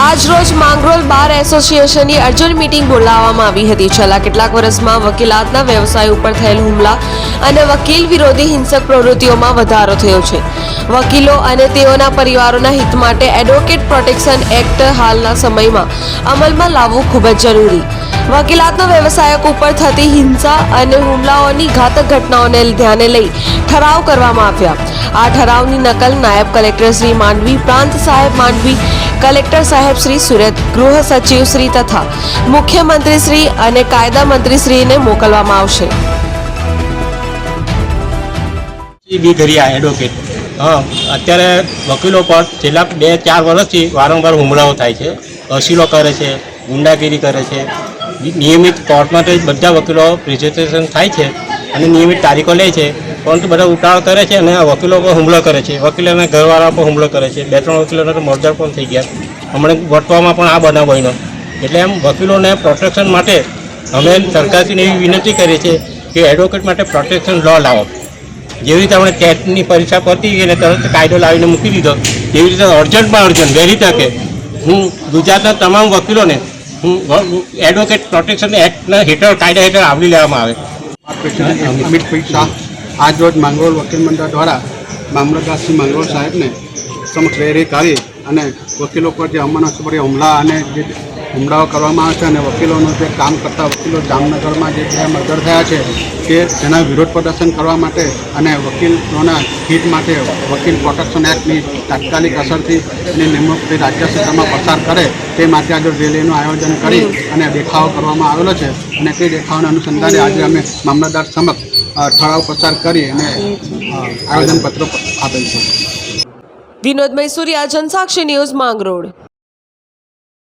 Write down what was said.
આજ રોજ માંગરોળ બાર એસોસિએશનની અર્જન્ટ મીટિંગ બોલાવવામાં આવી હતી. છેલ્લા કેટલાક વર્ષમાં વકીલાતના વ્યવસાય ઉપર થયેલ હુમલા અને વકીલ વિરોધી હિંસક પ્રવૃત્તિઓમાં વધારો થયો છે. વકીલો અને તેઓના પરિવારોના હિત માટે એડવોકેટ પ્રોટેક્શન એક્ટ હાલના સમયમાં અમલમાં લાવવું ખૂબ જ જરૂરી. વકીલાતના વ્યવસાયક ઉપર થતી હિંસા અને હુમલાઓની ઘાતક ઘટનાઓને ધ્યાને લઈ ઠરાવ કરવામાં આવ્યા. આ ઠરાવની નકલ નાયબ કલેક્ટર શ્રી માંડવી, પ્રાંત સાહેબ માંડવી, કલેક્ટર સાહેબ શ્રી સુરત, ગૃહ સચિવ શ્રી તથા મુખ્યમંત્રી શ્રી અને કાયદા મંત્રી શ્રીને મોકલવામાં આવશે. બી એડવોકેટ અત્યારે વકીલો પર છેલ્લા બે ચાર વર્ષથી વારંવાર હુમલાઓ થાય છે. અસીલો કરે છે, ગુંડાગીરી કરે છે. નિયમિત કોર્ટ માટે બધા વકીલો પ્રેઝન્ટેશન થાય છે અને નિયમિત તારીખો લે છે, પરંતુ બધા ઉતાવળ કરે છે અને વકીલો પર હુમલો કરે છે. વકીલોના ઘરવાળા પર હુમલો કરે છે. બે ત્રણ વકીલોને તો મોરદાર પણ થઈ ગયા. હમણાં વટવામાં પણ આ બનાવ બન્યો. એટલે એમ વકીલોને પ્રોટેક્શન માટે અમે સરકારશ્રીને એવી વિનંતી કરીએ છીએ કે એડવોકેટ માટે પ્રોટેક્શન લો લાવો. જેવી રીતે આપણે ટેટની પરીક્ષા પતી ગઈ અને તરત કાયદો લાવીને મૂકી દીધો, તેવી રીતે અર્જન્ટમાં અર્જન્ટ, વહેલી તકે હું ગુજરાતના તમામ વકીલોને એડવોકેટ પ્રોટેક્શન એક્ટના હેઠળ, કાયદા હેઠળ આવરી લેવામાં આવે. અમિત શાહ આજ રોજ માંગરોળ વકીલ મંડળ દ્વારા મામલતદાર શ્રી સાહેબને સમક્ષ રેરી કરી અને વકીલો પર જે અમનસ્પરી હુમલા અને જે હુમલાઓ કરવામાં આવે છે અને વકીલોનું જે કામ કરતા વકીલો જામનગરમાં જે બે મર્ડર થયા છે તે તેના વિરોધ પ્રદર્શન કરવા માટે અને વકીલોના હિત માટે વકીલ પ્રોટેક્શન એક્ટની તાત્કાલિક અસરથી એની નિમણૂક રાજ્ય સરકારમાં પસાર કરે તે માટે આજે રેલીનું આયોજન કરી અને દેખાવો કરવામાં આવેલો છે. અને તે દેખાવના અનુસંધાને આજે અમે મામલતદાર સમક્ષ ઠરાવ પસાર કરી અને અ, આવેદનપત્રો આપેલ છે. વિનોદ મૈસુરિયા જનસાક્ષી ન્યૂઝ માંગરોળ.